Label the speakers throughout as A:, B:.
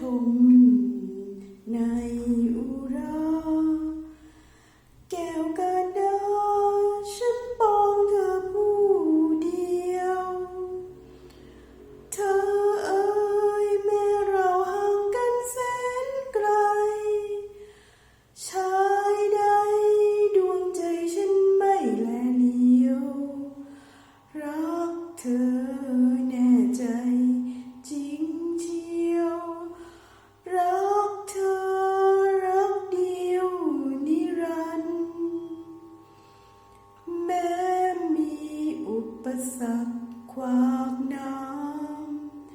A: to สรรคขวากน้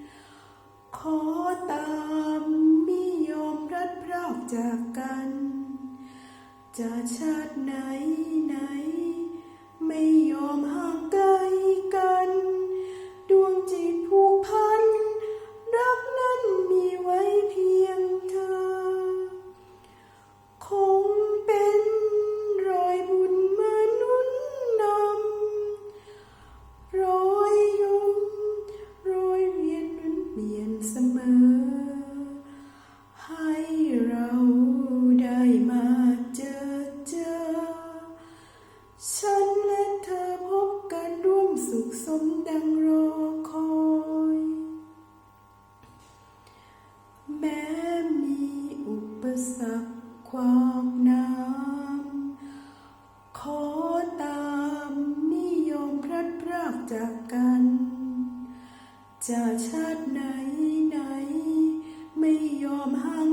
A: ำขอตามมิยอมรัดพรากจากกัน จะชาติไหนไหน ฉันและเธอพบกันร่วมสุขสมดังรอคอย แม้มีอุปสรรคขวากน้ำขอตามนิยมพลัดพรากจากกัน จะชาติไหนไหน ไม่ยอมห่าง